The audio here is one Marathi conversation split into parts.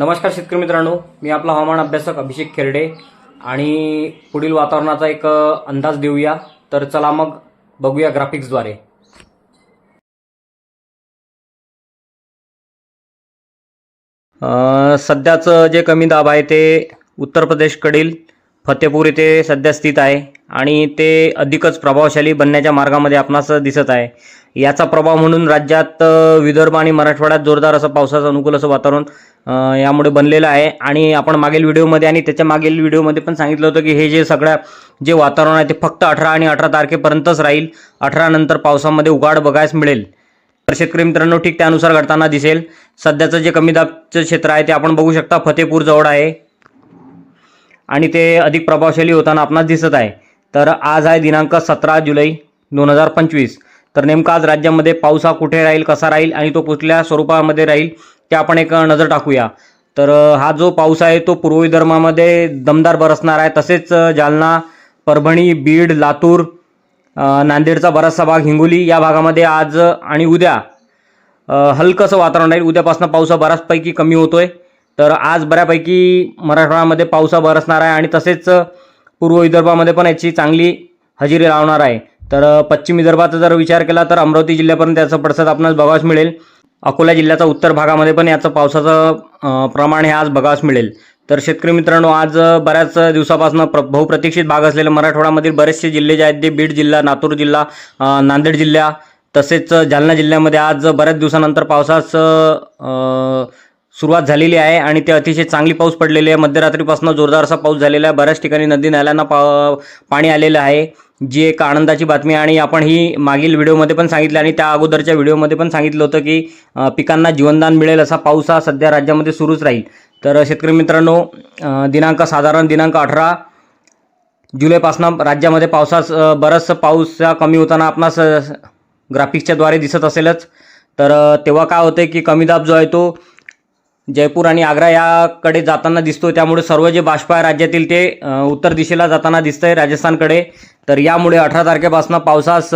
नमस्कार शेतकरी मित्रांनो मी आपला हवामान अभ्यासक अभिषेक खेरडे आणि पुढील वातावरणाचा एक अंदाज देऊया. तर चला मग बघूया ग्राफिक्सद्वारे सध्याचं जे कमी दाब आहे ते उत्तर प्रदेशकडील फतेपूर येथे सध्या स्थित आहे आणि ते अधिकच प्रभावशाली बनण्याच्या मार्गामध्ये आपणास दिसत आहे. याचा प्रभाव म्हणून राज्यात विदर्भ आणि मराठवाड्यात जोरदार असं पावसाचं अनुकूल असं वातावरण यामुळे बनलेलं आहे. आणि आपण मागील व्हिडिओमध्ये आणि त्याच्या मागील व्हिडिओमध्ये पण सांगितलं होतं की हे जे सगळ्या जे वातावरण आहे ते फक्त अठरा आणि अठरा तारखेपर्यंतच राहील. अठरा नंतर पावसामध्ये उघाड बघायस मिळेल. तर शेतकरी मित्रांनो ठीक त्यानुसार घडताना दिसेल. सध्याचं जे कमी दाबचं क्षेत्र आहे ते आपण बघू शकता. फतेपूर जवळ आहे. आणि ते अधिक प्रभावशाली होताना आपणास दिसत आहे. तर आज आहे दिनांक सतरा जुलै दोन हजार पंचवीस. तर नेमका आज राज्यामध्ये पाऊस हा कुठे राहील कसा राहील आणि तो कुठल्या स्वरूपामध्ये राहील ते आपण एक नजर टाकूया. तर हा जो पाऊस आहे तो पूर्व विदर्भामध्ये दमदार बरसणार आहे. तसेच जालना परभणी बीड लातूर नांदेडचा बराचसा भाग हिंगोली या भागामध्ये आज आणि उद्या हलकंसं वातावरण राहील. उद्यापासून पाऊस हा बऱ्याचपैकी कमी होतोय. तर आज बऱ्यापैकी मराठवाड्यामध्ये पाऊस बरसणार आहे आणि तसेच पूर्व विदर्भामध्ये पण याची चांगली हजेरी लावणार आहे. तर पश्चिम विदर्भाचा जर विचार केला तर अमरावती जिल्ह्यापर्यंत याचा पडसाद आपणास बघावास मिळेल. अकोला जिल्ह्याचा उत्तर भागामध्ये पण याचं पावसाचं प्रमाण हे आज बघावास मिळेल. तर शेतकरी मित्रांनो आज बऱ्याच दिवसापासून प्र बहुप्रतीक्षित भाग असलेले मराठवाड्यामधील बरेचसे जिल्हे जे आहेत ते बीड जिल्हा लातूर जिल्हा नांदेड जिल्हा तसेच जालना जिल्ह्यामध्ये आज बऱ्याच दिवसानंतर पावसास सुरुवात झालेली आहे आणि ते अतिशय चांगली पाऊस पडलेली आहे. मध्यरात्रीपासून जोरदार असा पाऊस झालेला आहे. बऱ्याच ठिकाणी नदी नाल्यांना पा पाणी आलेलं आहे. जी एक आनंदाची बातमी आणि आपण ही मागील व्हिडिओमध्ये पण सांगितलं आणि त्या अगोदरच्या व्हिडिओमध्ये पण सांगितलं होतं की पिकांना जीवनदान मिळेल असा पाऊस हा सध्या राज्यामध्ये सुरूच राहील. तर शेतकरी मित्रांनो दिनांक साधारण दिनांक अठरा जुलैपासनं राज्यामध्ये पावसास अ, बराचसा पाऊस हा कमी होताना आपणास ग्राफिक्सच्याद्वारे दिसत असेलच. तर तेव्हा काय होतं की कमी दाब जो आहे तो जयपूर आणि आग्रा याकडे जाताना दिसतो त्यामुळे सर्व जे बाष्प आहे राज्यातील ते उत्तर दिशेला जाताना दिसतं आहे राजस्थानकडे. तर यामुळे अठरा तारखेपासून पावसास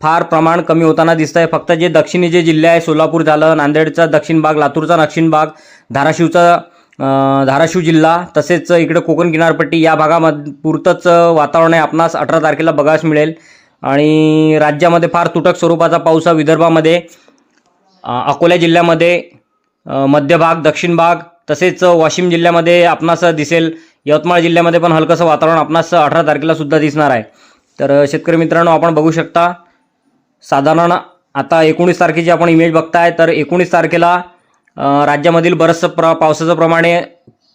फार प्रमाण कमी होताना दिसतंय. फक्त जे दक्षिणी जे जिल्हे आहे सोलापूर झालं नांदेडचा दक्षिण भाग लातूरचा दक्षिण भाग धाराशिवचा धाराशिव जिल्हा तसेच इकडे कोकण किनारपट्टी या भागामध्ये पुरतंच वातावरण आहे. आपणास अठरा तारखेला बघायस मिळेल. आणि राज्यामध्ये फार तुटक स्वरूपाचा पाऊस हा विदर्भामध्ये अकोला जिल्ह्यामध्ये मध्य भाग दक्षिण भाग तसेच वाशिम जिल्ह्यामध्ये आपणास दिसेल. यवतमाळ जिल्ह्यामध्ये पण हलकंसं वातावरण आपणास अठरा तारखेला सुद्धा दिसणार आहे. तर शेतकरी मित्रांनो आपण बघू शकता साधारण आता एकोणीस तारखेची आपण इमेज बघताय तर एकोणीस तारखेला राज्यामधील बरंचसं प्र पावसाचं प्रमाण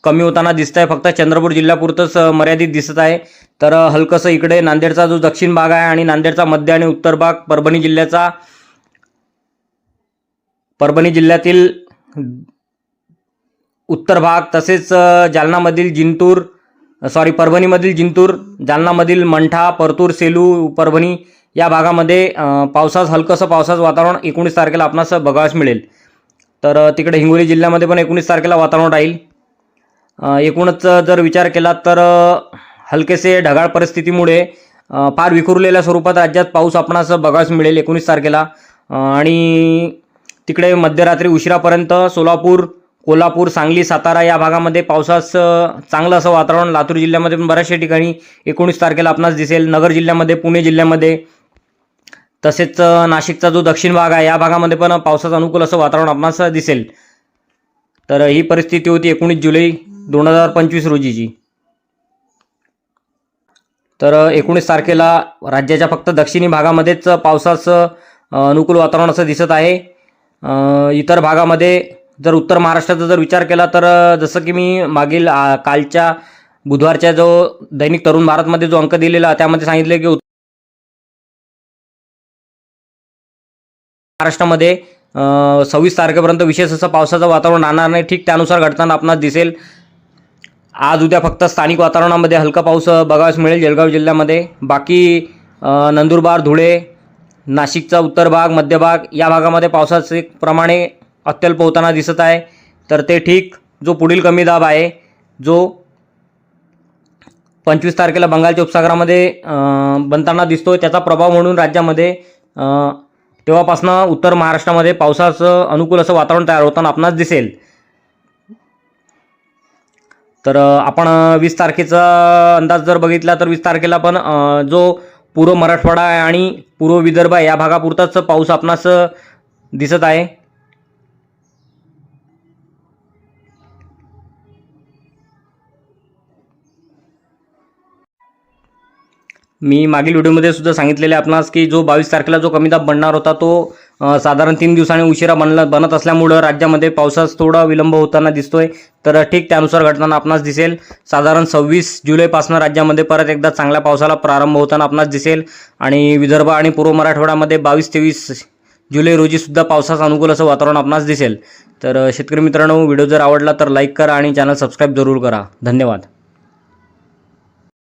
कमी होताना दिसत आहे फक्त चंद्रपूर जिल्ह्यापुरतंच मर्यादित दिसत आहे. तर हलकंसं इकडे नांदेडचा जो दक्षिण भाग आहे आणि नांदेडचा मध्य आणि उत्तर भाग परभणी जिल्ह्याचा परभणी जिल्ह्यातील उत्तर भाग तसेच जालनामधील जिंतूर सॉरी परभणीमधील जिंतूर जालनामधील मंठा परतूर सेलू परभणी या भागामध्ये पावसास हलकंसं पावसाचं वातावरण एकोणीस तारखेला आपणास बघावयास मिळेल. तर तिकडे हिंगोली जिल्ह्यामध्ये पण एकोणीस तारखेला वातावरण राहील. एकूणच जर विचार केला तर हलकेसे ढगाळ परिस्थितीमुळे फार विखुरलेल्या स्वरूपात राज्यात पाऊस आपणास बघावयास मिळेल एकोणीस तारखेला. आणि तिकडे मध्यरात्री उशिरापर्यंत सोलापूर कोल्हापूर सांगली सातारा या भागामध्ये पावसास चांगलं असं वातावरण लातूर जिल्ह्यामध्ये पण बऱ्याचशा ठिकाणी एकोणीस तारखेला आपणास दिसेल. नगर जिल्ह्यामध्ये पुणे जिल्ह्यामध्ये तसेच नाशिकचा जो दक्षिण भाग आहे या भागामध्ये पण पावसाचं अनुकूल असं वातावरण आपणास दिसेल. तर ही परिस्थिती होती एकोणीस जुलै दोन हजार पंचवीस रोजीची तर एकोणीस तारखेला राज्याच्या फक्त दक्षिणी भागामध्येच पावसाचं अनुकूल वातावरण असं दिसत आहे. इतर भागामध्ये जर उत्तर महाराष्ट्राचा जर विचार केला तर जसं की मी मागील आ, कालच्या बुधवारच्या जो दैनिक तरुण भारतमध्ये जो अंक दिलेला त्यामध्ये सांगितले की महाराष्ट्रामध्ये सव्वीस तारखेपर्यंत विशेष असं पावसाचं वातावरण राहणार नाही. ठीक त्यानुसार घडताना आपणास दिसेल. आज उद्या फक्त स्थानिक वातावरणामध्ये हलका पाऊस अ, बघावयास मिळेल जळगाव जिल्ह्यामध्ये. बाकी नंदुरबार धुळे नाशिकचा उत्तर भाग मध्य भाग या भागामध्ये पावसाचे प्रमाणे अत्यल्प होताना दिसत आहे. तर ते ठीक जो पुढील कमी दाब आहे जो पंचवीस तारखेला बंगालच्या उपसागरामध्ये बनताना दिसतो त्याचा प्रभाव म्हणून राज्यामध्ये तेव्हापासनं उत्तर महाराष्ट्रामध्ये पावसाचं अनुकूल असं वातावरण तयार होताना आपणास दिसेल. तर आपण वीस तारखेचा अंदाज जर बघितला तर वीस तारखेला पण जो पूर्व मराठवाडा आहे आणि पूर्व विदर्भ आहे या भागापुरताच पाऊस आपणास दिसत आहे. मी मागील व्हिडिओमध्ये सुद्धा सांगितलेले आपणास की जो बावीस तारखेला जो कमी दाब बनणार होता तो साधारण तीन दिवसांनी उशिरा बनला बनत असल्यामुळं राज्यामध्ये पावसास थोडा विलंब होताना दिसतोय. तर ठीक त्यानुसार घटना आपणास दिसेल. साधारण सव्वीस जुलैपासून राज्यामध्ये परत एकदा चांगल्या पावसाला प्रारंभ होताना आपणास दिसेल. आणि विदर्भ आणि पूर्व मराठवाड्यामध्ये बावीस तेवीस जुलै रोजी सुद्धा पावसास अनुकूल असं वातावरण आपणास दिसेल. तर शेतकरी मित्रांनो व्हिडिओ जर आवडला तर लाईक करा आणि चॅनल सबस्क्राईब जरूर करा. धन्यवाद.